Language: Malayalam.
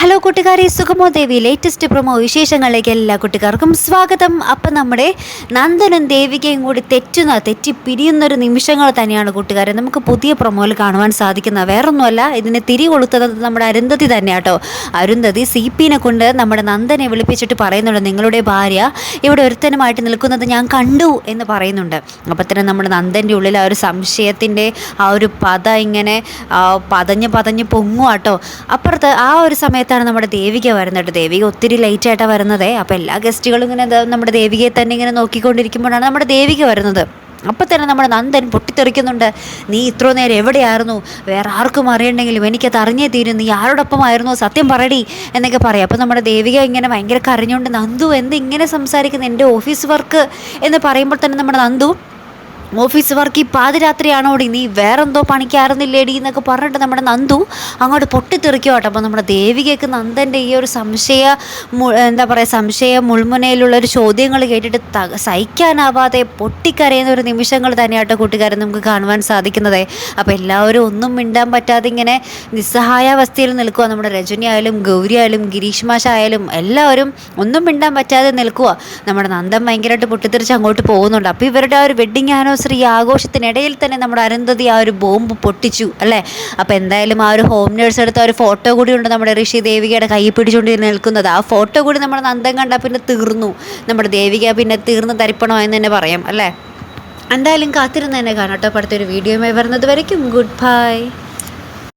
ഹലോ കൂട്ടുകാരെ. സുഖമോ ദേവി ലേറ്റസ്റ്റ് പ്രൊമോ വിശേഷങ്ങളിലേക്ക് എല്ലാ കുട്ടികാർക്കും സ്വാഗതം. അപ്പം നമ്മുടെ നന്ദനും ദേവികയും കൂടി തെറ്റുന്ന തെറ്റി പിരിയുന്നൊരു നിമിഷങ്ങൾ തന്നെയാണ് കൂട്ടുകാരെ. നമുക്ക് പുതിയ പ്രൊമോയിൽ കാണുവാൻ സാധിക്കുന്ന വേറൊന്നുമല്ല. ഇതിനെ തിരി കൊളുത്തത് നമ്മുടെ അരുന്ധതി തന്നെ കേട്ടോ. അരുന്ധതി സി പിനെ കൊണ്ട് നമ്മുടെ നന്ദനെ വിളിപ്പിച്ചിട്ട് പറയുന്നുണ്ട് നിങ്ങളുടെ ഭാര്യ ഇവിടെ ഒരുത്തനുമായിട്ട് നിൽക്കുന്നത് ഞാൻ കണ്ടു എന്ന് പറയുന്നുണ്ട്. അപ്പം തന്നെ നമ്മുടെ നന്ദന്റെ ഉള്ളിൽ ആ ഒരു സംശയത്തിന്റെ ആ ഒരു പത ഇങ്ങനെ പതഞ്ഞ് പതഞ്ഞ് പൊങ്ങുവാട്ടോ അപ്പുറത്ത് ആ ഒരു സമയത്താണ് നമ്മുടെ ദേവിക വരുന്നത് ദേവിക ഒത്തിരി ലൈറ്റ് ആയിട്ടാണ് വരുന്നത്. അപ്പോൾ എല്ലാ ഗസ്റ്റുകളും ഇങ്ങനെ നമ്മുടെ ദേവികയെ തന്നെ ഇങ്ങനെ നോക്കിക്കൊണ്ടിരിക്കുമ്പോഴാണ് നമ്മുടെ ദേവിക വരുന്നത്. അപ്പം തന്നെ നമ്മുടെ നന്ദൻ പൊട്ടിത്തെറിക്കുന്നുണ്ട്. നീ ഇത്ര നേരം എവിടെയായിരുന്നു? വേറെ ആർക്കും അറിയണ്ടെങ്കിലും എനിക്കത് അറിഞ്ഞേ തീരും. നീ ആരോടൊപ്പമായിരുന്നു? സത്യം പറയടി എന്നൊക്കെ പറയാം. അപ്പം നമ്മുടെ ദേവിക ഇങ്ങനെ ഭയങ്കര കരഞ്ഞുകൊണ്ട് നന്ദു എന്ത് ഇങ്ങനെ സംസാരിക്കുന്നത് എന്റെ ഓഫീസ് വർക്ക് എന്ന് പറയുമ്പോൾ തന്നെ നമ്മുടെ നന്ദു ഓഫീസ് വർക്ക് ഈ പാതിരാത്രിയാണോടി നീ വേറെന്തോ പണിക്കാരുന്നില്ലേടി എന്നൊക്കെ പറഞ്ഞിട്ട് നമ്മുടെ നന്ദു അങ്ങോട്ട് പൊട്ടിത്തെറിക്കുവാട്ടോ അപ്പോൾ നമ്മുടെ ദേവികയ്ക്ക് നന്ദന്റെ ഈ ഒരു സംശയ എന്താ പറയുക സംശയ മുൾമുനയിലുള്ള ഒരു ചോദ്യങ്ങൾ കേട്ടിട്ട് ത സഹിക്കാനാവാതെ പൊട്ടിക്കരയുന്ന ഒരു നിമിഷങ്ങൾ തന്നെയാട്ടോ കൂട്ടുകാരൻ നമുക്ക് കാണുവാൻ സാധിക്കുന്നത്. അപ്പോൾ എല്ലാവരും ഒന്നും മിണ്ടാൻ പറ്റാതെ ഇങ്ങനെ നിസ്സഹായാവസ്ഥയിൽ നിൽക്കുക നമ്മുടെ രജനി ആയാലും ഗൗരി ആയാലും ഗിരീഷ് മാഷ ആയാലും എല്ലാവരും ഒന്നും മിണ്ടാൻ പറ്റാതെ നിൽക്കുക നമ്മുടെ നന്ദൻ ഭയങ്കരമായിട്ട് പൊട്ടിത്തെറിച്ച് അങ്ങോട്ട് പോകുന്നുണ്ട്. അപ്പോൾ ഇവരുടെ ആ ഒരു വെഡ്ഡിങ് ആനിവേഴ്സറി ആഘോഷത്തിനിടയിൽ തന്നെ നമ്മുടെ അരുന്ധതി ആ ഒരു ബോംബ് പൊട്ടിച്ചു അല്ലേ? അപ്പോൾ എന്തായാലും ആ ഒരു ഹോം നേഴ്സ് എടുത്ത ഒരു ഫോട്ടോ കൂടി ഉണ്ട് നമ്മുടെ ഋഷി ദേവികയുടെ കൈ പിടിച്ചുകൊണ്ട് നിൽക്കുന്നത്. ആ ഫോട്ടോ കൂടി നമ്മുടെ നന്ദം കണ്ടാൽ പിന്നെ തീർന്നു. നമ്മുടെ ദേവിക പിന്നെ തീർന്ന് തരിപ്പണോ എന്ന് തന്നെ പറയാം അല്ലേ? എന്തായാലും കാത്തിരുന്ന് തന്നെ കാണാം കേട്ടോ അടുത്തൊരു വീഡിയോയുമായി വരുന്നത് വരയ്ക്കും. Good bye